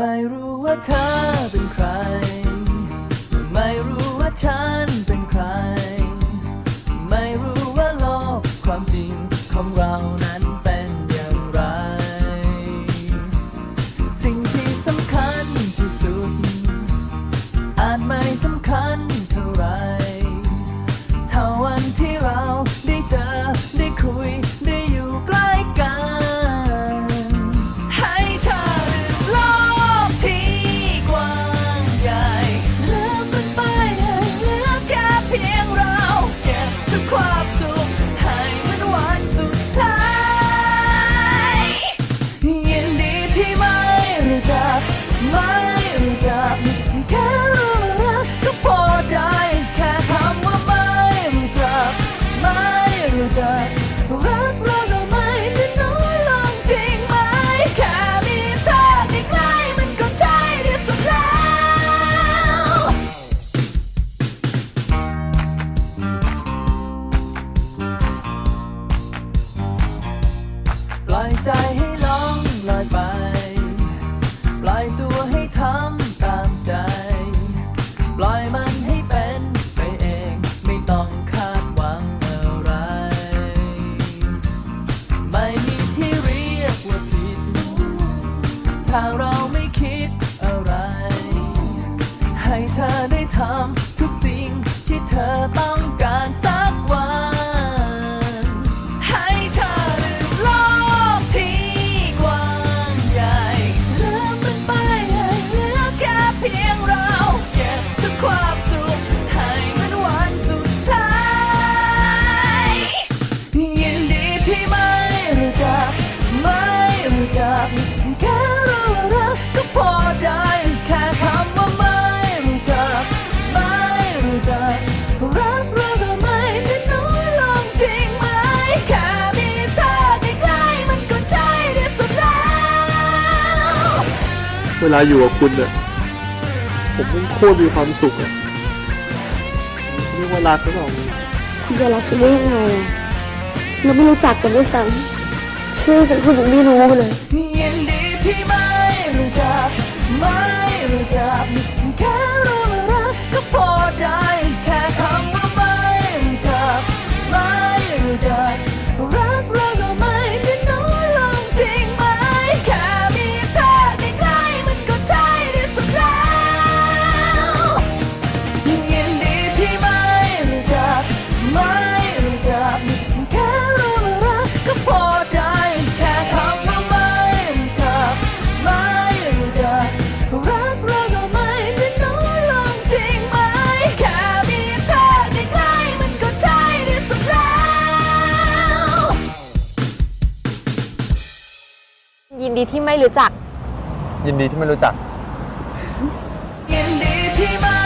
ไม่รู้ว่าเธอเป็นใคร ไม่รู้ว่าฉันเป็นใคร ไม่รู้ว่าโลกความจริงของเรานั้นเป็นอย่างไร สิ่งที่ คิดอะไร ให้เธอได้ทำทุกสิ่งที่เธอต้องการ เวลาอยู่กับคุณเนี่ยผมมันโคตรมีความสุขอะเรียกว่ารักหรือเปล่าคุณจะรักฉันได้ยังไงอะเราไม่รู้จักกันด้วยซ้ำชื่อฉันคุณยังไม่รู้เลย ยินดีที่ไม่รู้จักไม่รู้จักีที่ไม่รู้จัก ยินดีที่ไม่รู้จัก ยินดีที่ไม่